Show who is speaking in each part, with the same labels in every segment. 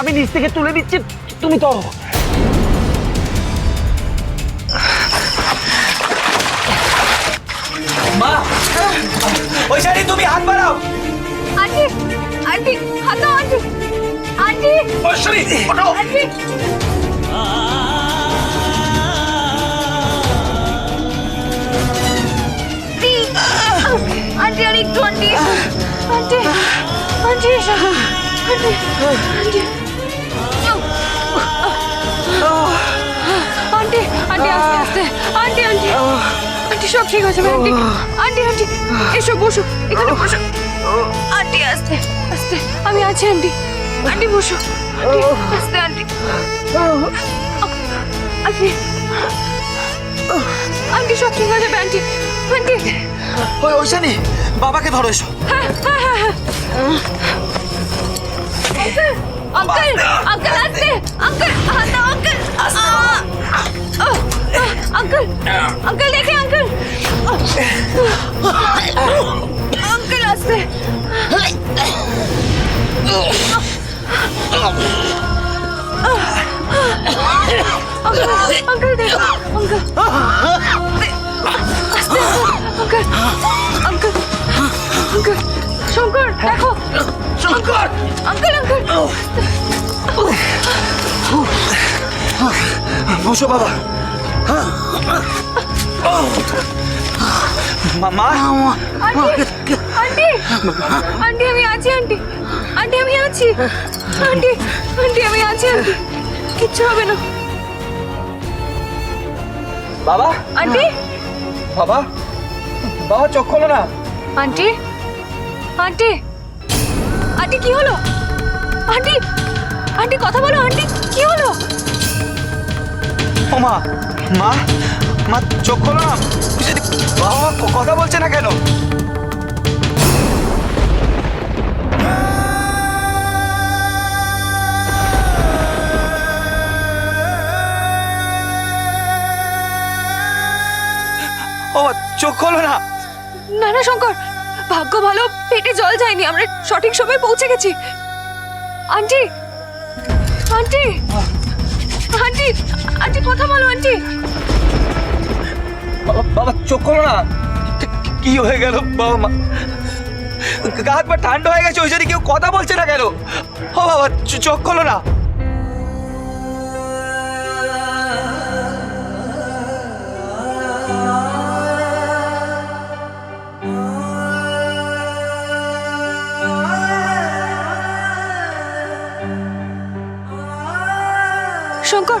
Speaker 1: আমি নিচ থেকে তুলে দিচ্ছি তুমি তো মা ওই শাড়ি তুমি হাত বাড়াও।
Speaker 2: আন্টি আন্টি হাত দাও আন্টি। আন্টি।
Speaker 1: ওঠো।
Speaker 2: আন্টি। আন্টি আন্টি আর একটু aunty. Aunty aunty aunty aunty. Aunty আস্তে আস্তে আন্টি আন্টি। আন্টি সব ঠিক আছে আন্টি। আন্টি আন্টি এসো বসো এখানে বসো। আন্টি আস্তে আস্তে আমি আছি আন্টি। আন্টি বসো। আস্তে আন্টি। আন্টি আন্টি সব ঠিক আছে আন্টি। আন্টি।
Speaker 1: ওই ঐশানি বাবাকে ধরো এসো।
Speaker 2: আঙ্কেল আঙ্কেল আস্তে আঙ্কেল দাও আঙ্কেল আঙ্কেল আঙ্কেল দেখে আঙ্কেল আঙ্কেল আস্তে আঙ্কেল দেখো আঙ্কেল আস্তে আঙ্কেল আঙ্কেল আঙ্কেল শঙ্কর দেখো
Speaker 1: শঙ্কর
Speaker 2: আঙ্কেল আঙ্কেল
Speaker 1: বসো বাবা। মা
Speaker 2: আন্টি আন্টি আন্টি আমি আছি আন্টি। আন্টি আমি আছি। আন্টি আন্টি আমি আছি আন্টি। কিচ্ছু হবে না।
Speaker 1: বাবা।
Speaker 2: আন্টি।
Speaker 1: বাবা। বাবা চোখ খোলো না।
Speaker 2: Aunty aunty. আন্টি কি হলো? আন্টি আন্টি কথা বলো আন্টি কি হলো?
Speaker 1: ও মা মা মা, চোখ খোলো না। বাবা কথা বলছে না কেন? ও চোখ খোলো না।
Speaker 2: না না, শঙ্কর, ভাগ্য ভালো, পেটে জল যায়নি, আমরা সঠিক সময় পৌঁছে গেছি। আন্টি আন্টি আন্টি আন্টি কথা বলো আন্টি।
Speaker 1: বাবা চোখ খোলো না। কি- হয়ে গেল? বাবা মা। গা হাত পা ঠান্ডা হয়ে গেছে ওই জন্য কেউ কথা বলছে না কেন? ও বাবা চোখ খোলো না।
Speaker 2: শঙ্কর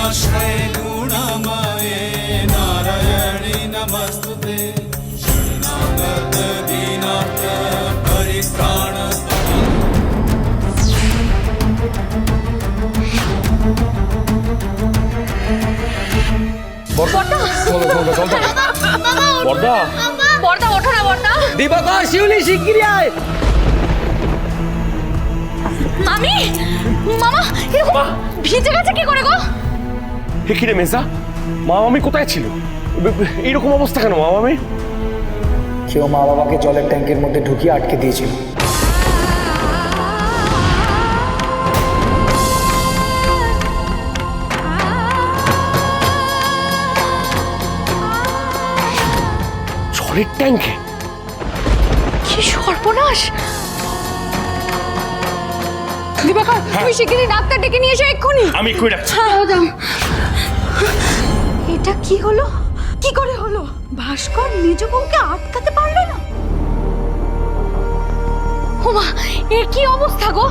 Speaker 3: गुणाश्रये गुणमये नारायणी नमस्तुते शरणागत दीनाथ परित्राण
Speaker 4: বর্দা
Speaker 2: বর্দা ওঠো না বর্দা
Speaker 1: দিবাকর শিউলি শিগগিরই আয়
Speaker 2: মামি মামা এরকম ভিজে গেছে কিরে
Speaker 4: মেসা মা মামি কোথায় ছিল? এইরকম অবস্থা কেন মা মামি
Speaker 5: কেউ মা বাবাকে জলের ট্যাঙ্কের মধ্যে ঢুকিয়ে আটকে দিয়েছিল।
Speaker 4: জলের ট্যাঙ্কে?
Speaker 2: কি সর্বনাশ! দিবাকর তুমি শিগগিরই ডাক্তার ডেকে নিয়ে এসো এক্ষুনি।
Speaker 4: আমি কই রাখছি
Speaker 2: যাও যাও। এটা কি হলো? কি করে হলো? ভাস্কর নিজ বউকে আটকাতে পারল না? ওমা এ কি অবস্থা গো?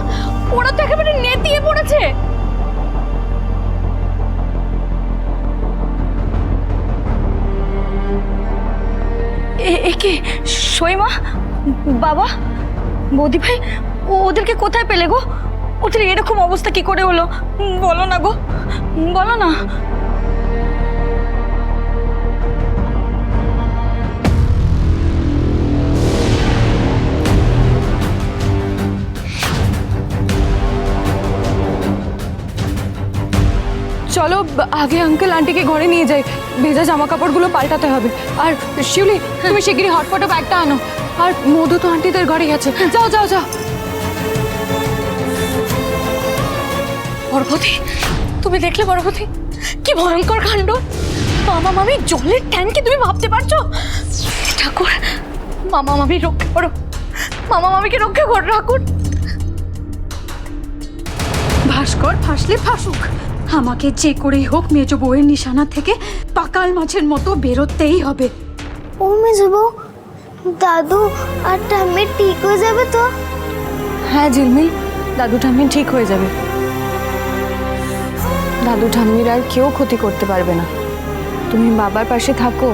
Speaker 2: ওরা তো একেবারে নেতিয়ে পড়েছে। একে সইমা বাবা? বৌদি ভাই ওদেরকে কোথায় পেলে গো? ওদের এরকম অবস্থা কি করে হলো? বলো না গো। বলো না। আগে আঙ্কেল আন্টিকে ঘরে নিয়ে যাই। ভেজা জামা কাপড়গুলো পাল্টাতে হবে। আর শিউলি, তুমি শিগগিরই হটপটো ব্যাগটা আনো। আর মধু তো আন্টিদের ঘরে গেছে যাও যাও যাও। পরবতী তুমি দেখলে পরবতী কি ভয়ঙ্কর কাণ্ড। মামা মামি, জলের ট্যাঙ্কি তুমি ভাবতে পারছ? ঠাকুর, মামা মামি রক্ষা করো। মামা মামিকে রক্ষা কর, ঠাকুর।
Speaker 6: ভাস্কর ফাঁসলে ফাঁসুক আমাকে যে করেই হোক মেজ বউয়ের নিশানা থেকে পাকাল মাছের মতো বেরোতেই হবে।
Speaker 7: ও মেজবউ দাদু আর ঠাম্মি ঠিক হয়ে যাবে তো?
Speaker 2: হ্যাঁ ঝিলমিল দাদু ঠাম্মি ঠিক হয়ে যাবে। দাদু ঠাম্মির আর কেউ ক্ষতি করতে পারবে না। তুমি বাবার পাশে থাকো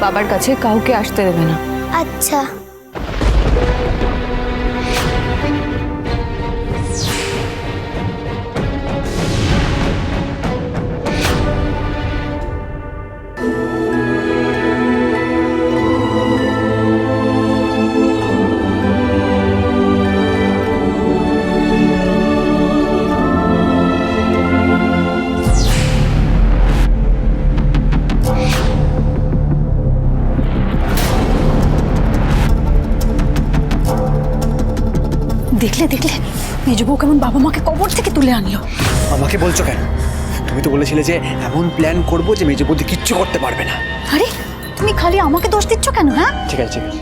Speaker 2: বাবার কাছে কাউকে আসতে দেবে না।
Speaker 7: আচ্ছা।
Speaker 6: দেখলে দেখলে মেজ বউ কেমন বাবা মাকে কবর থেকে তুলে আনলো।
Speaker 5: আমাকে বলছো কেন? তুমি তো বলেছিলে যে এমন প্ল্যান করব যে মেজে বৌদি কিচ্ছু করতে পারবে না।
Speaker 6: আরে তুমি খালি আমাকে দোষ দিচ্ছ কেন হ্যাঁ?
Speaker 5: ঠিক আছে ঠিক আছে।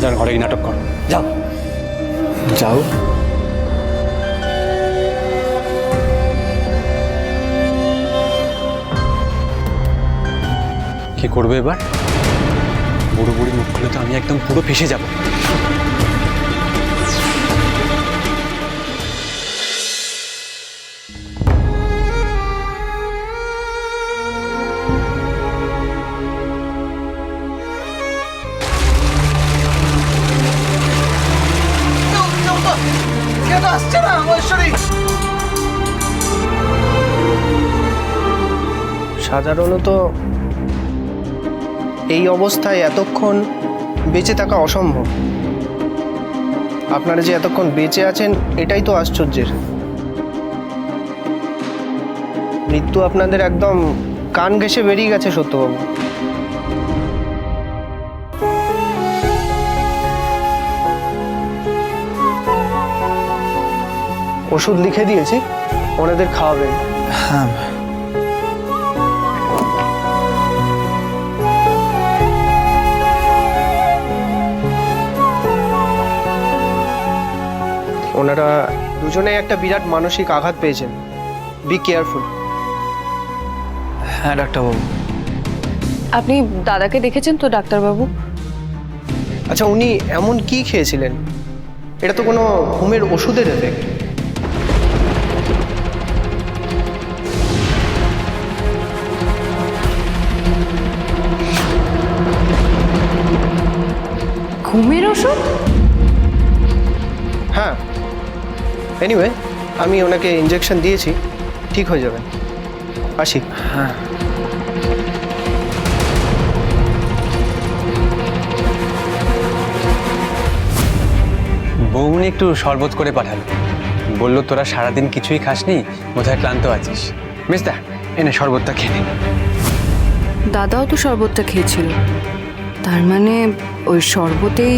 Speaker 5: যান ঘরে গিয়ে নাটক করো। যাও। যাও।
Speaker 8: কি করবে এবার? বুড়ো বুড়ি মুখ খুলে তো আমি একদম পুরো ফেসে যাব।
Speaker 1: আসছে না ঐশ্বরী
Speaker 9: সাধারণত এই অবস্থায় এতক্ষণ বেঁচে থাকা অসম্ভব। আপনারা যে এতক্ষণ বেঁচে আছেন, এটাই তো আশ্চর্যের। মৃত্যু আপনাদের একদম কান ঘেঁষে বেরিয়ে গেছে, সত্যবাবু। ওষুধ লিখে দিয়েছি ওনাদের খাওয়াবেন।
Speaker 5: হ্যাঁ।
Speaker 9: ওনারা দুজনে একটা বিরাট মানসিক আঘাত পেয়েছেন। বি কেয়ারফুল
Speaker 5: হ্যাঁ ডাক্তারবাবু।
Speaker 2: আপনি দাদাকে দেখেছেন তো ডাক্তারবাবু?
Speaker 9: আচ্ছা উনি এমন কি খেয়েছিলেন? এটা তো কোনো ঘুমের ওষুধের এফেক্ট
Speaker 2: ঘুমের ওষুধ?
Speaker 9: হ্যাঁ। এনিওয়ে আমি ওনাকে ইঞ্জেকশন দিয়েছি। ঠিক হয়ে যাবেন আসি।
Speaker 5: হ্যাঁ।
Speaker 8: বৌমনি একটু শরবত করে পাঠালো। বলল তোরা সারাদিন কিছুই খাসনি বোধহয় ক্লান্ত আছিস। মিস্তা এনে শরবতটা খেয়ে নে।
Speaker 2: দাদাও তো শরবতটা খেয়েছিল। তার মানে ওই শরবতেই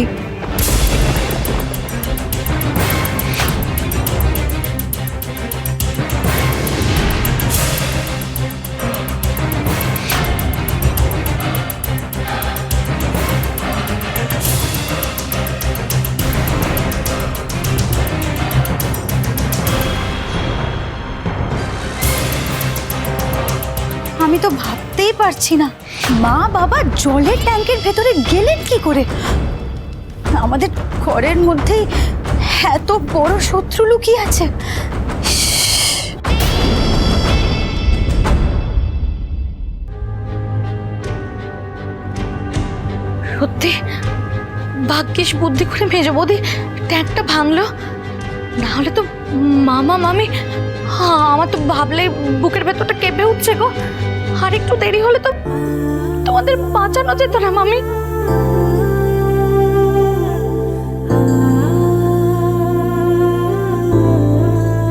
Speaker 6: আমি তো ভাব ভাবতেই পারছি না। মা বাবা জলের ট্যাঙ্কের ভেতরে গেলেন কি করে? আমাদের ঘরের মধ্যেই এত বড় শত্রু লুকিয়ে আছে। সত্যি? ভাগ্যিস বুদ্ধি করে মেজো বৌদি ট্যাঙ্কটা ভাঙলো। না হলে তো মামা মামি হ্যাঁ, আমার তো ভাবলেই বুকের ভেতরটা কেঁপে উঠছে গো। আর একটু দেরি হলে তো তোমাদের বাঁচানো যেত না মামি।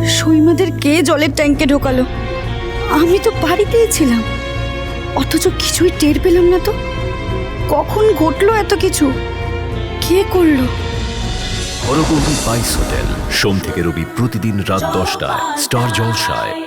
Speaker 6: সৈমাদের কে জলের ট্যাঙ্কে ঢোকালো? আমি তো বাড়িতেই ছিলাম। অথচ কিছুই টের পেলাম না তো। কখন ঘটলো এত কিছু? কে করল?
Speaker 10: হরগৌরী বাইস হোটেল সোম থেকে রবি প্রতিদিন রাত দশটায় স্টার জলসায়।